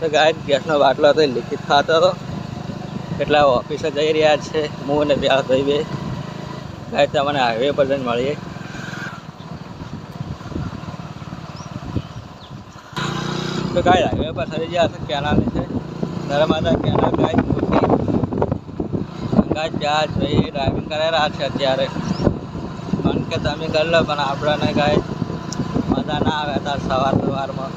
તો ગાય ગેસનો બાટલો હતો લીકેજ થતો હતો. એટલે ઓફિસે જઈ રહ્યા છે, હું અને બે ભાઈ બે. ગાય તમને હાઈવે પર જઈને મળીએ. તો ગાય હાઈવે પર થઈ ગયા છે કેનાલની છે નર્મદા કેનાલ ગાય ગાય ત્યાં જઈ ડ્રાઇવિંગ કરી રહ્યા છે અત્યારે. મન કે તમે કરી લો, પણ આપણને ગાય મજા ના આવે ત્યાં સવાર સવારમાં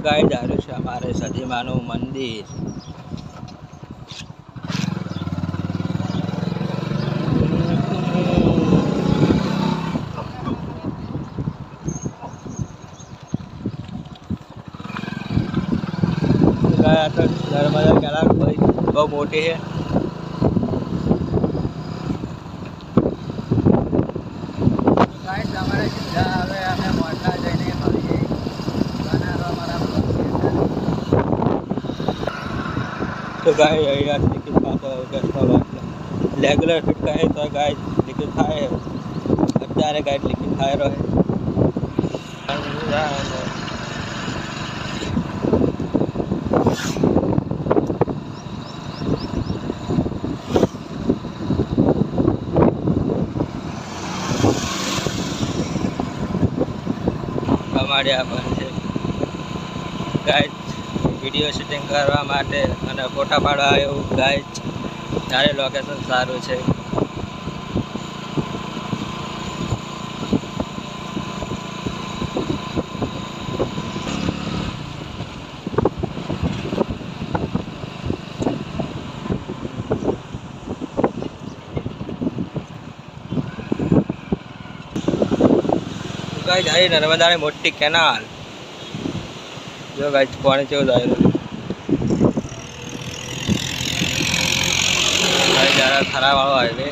તો ગાય છે અમારે સદીમાનું મંદિર. ગયા તો નર્મદા કેનાલ બહુ મોટી છે ગાઈડ તમારે સીધા હવે અમે મોટા જઈને મળીએ બનાવવા મારા તો ગાય અહીંયા ટિકિટ ખાતો બેસતો રેગ્યુલર ફિટ કહે તો ગાય ટિકિટ થાય અત્યારે ગાય ટિકિટ થાય રહે. અમારે આ પણ છે ગાય વીડિયો શૂટિંગ કરવા માટે અને ફોટા પાડવા એવું ગાય ત્યારે લોકેશન સારું છે. ગાય જાય નર્મદાની મોટી કેનાલ જો ગાઈસ પાણી કેવું જાય ભાઈ જરા ખરા વાળો આવે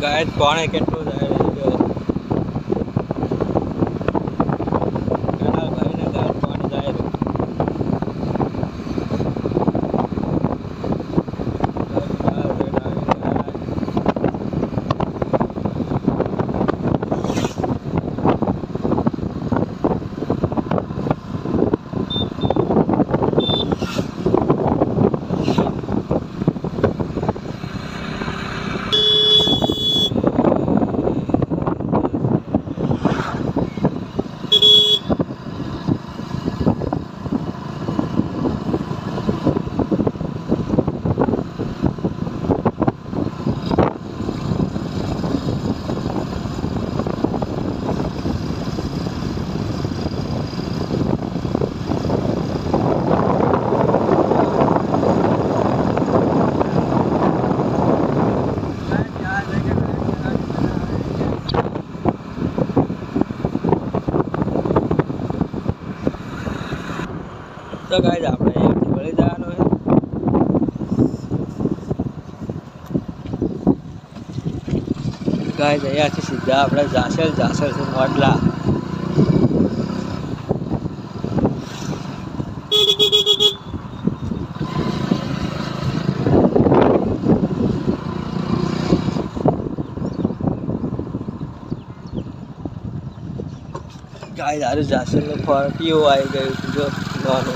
ગાય પાણી કેટલું જાય જો કેનાલ ભાઈને ગાય પાણી જાય રહ્યું. તો ગાય આપણે અહીંયાથી વળી જવાનું છે ગાય અહીંયાથી સીધા આપણે જાસેલ જાસેલથી મોડલા ગાય દારૂ જાસેલનું પીઓ આવી ગયું છે જો వర్గాలు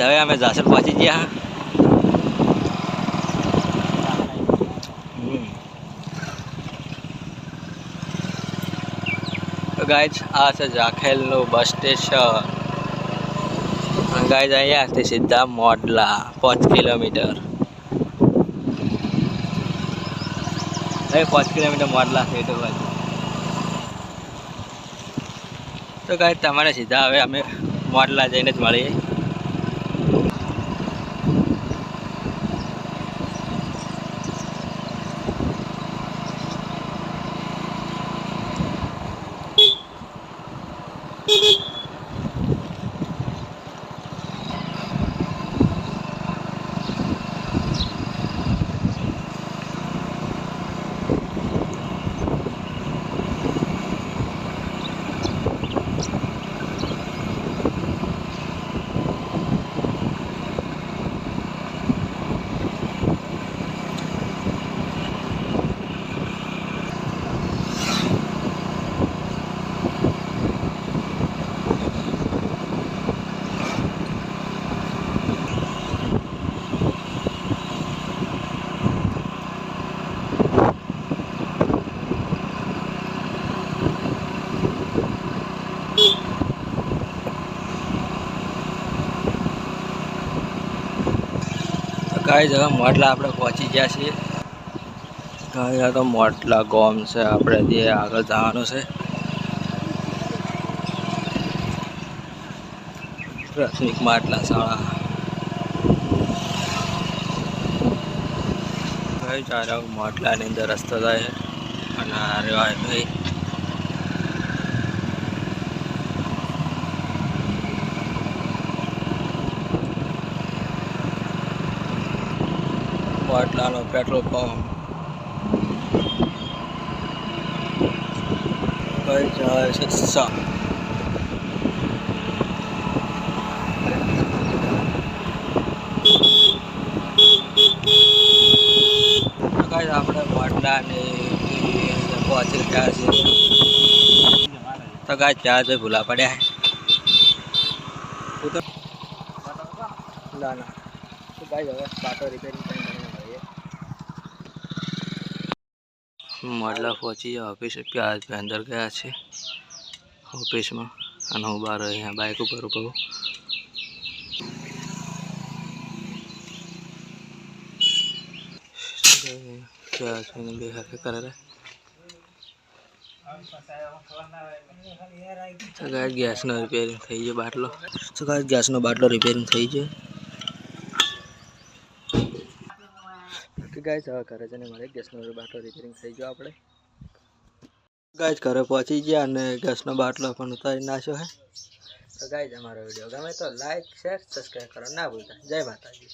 ગાય હવે અમે જાસર પહોંચી ગયા. તો ગાય આ છે જાખેલનું બસ સ્ટેશન. ગાય અહીંયાથી સીધા મોડલા, પાંચ કિલોમીટર. હવે પાંચ કિલોમીટર મોડલા છે તો બાજુ તો ગાય તમારે સીધા હવે અમે મોડલા જઈને જ મળીએ. ગાય હવે મોટલા આપણે પહોંચી ગયા છીએ. ગાય તો મોટલા ગોમ છે. આપણે જે આગળ જવાનું છે. પ્રાથમિક માટલા શાળા ભાઈ ચારે મોટલાની અંદર રસ્તો થાય અને આ રહ્યો ભાઈ મોટલાનો પેટ્રોલ પંપ. કઈ જાય છે આપણે મોટલાની પહોંચી ગયા છીએ. તો જઈ ભૂલા પડ્યા. ના ના. તો ગાય હવે પાટો રિપેરિંગ કરીને મળીએ મોડલા પહોંચી જાય ઓફિસ. અંદર ગયા છે ઓફિસમાં. અને હું બહાર અહીંયા બાઇક ઉપર ઊભો બે હાથે કરે તો ગાય રિપેરિંગ થઈ ગયો બાટલો. તો ગાય ગેસનો બાટલો રિપેરિંગ થઈ ગયો. કે ગાય હવે ઘરે જઈને મારે ગેસનો બાટલો રિપેરિંગ થઈ ગયો આપણે. ગાય ઘરે પહોંચી ગયા અને ગેસનો બાટલો પણ ઉતારી નાખ્યો હે. તો ગાય અમારો વીડિયો ગમે તો લાઈક શેર સબસ્ક્રાઈબ કરો ના ભૂલતા. જય માતાજી.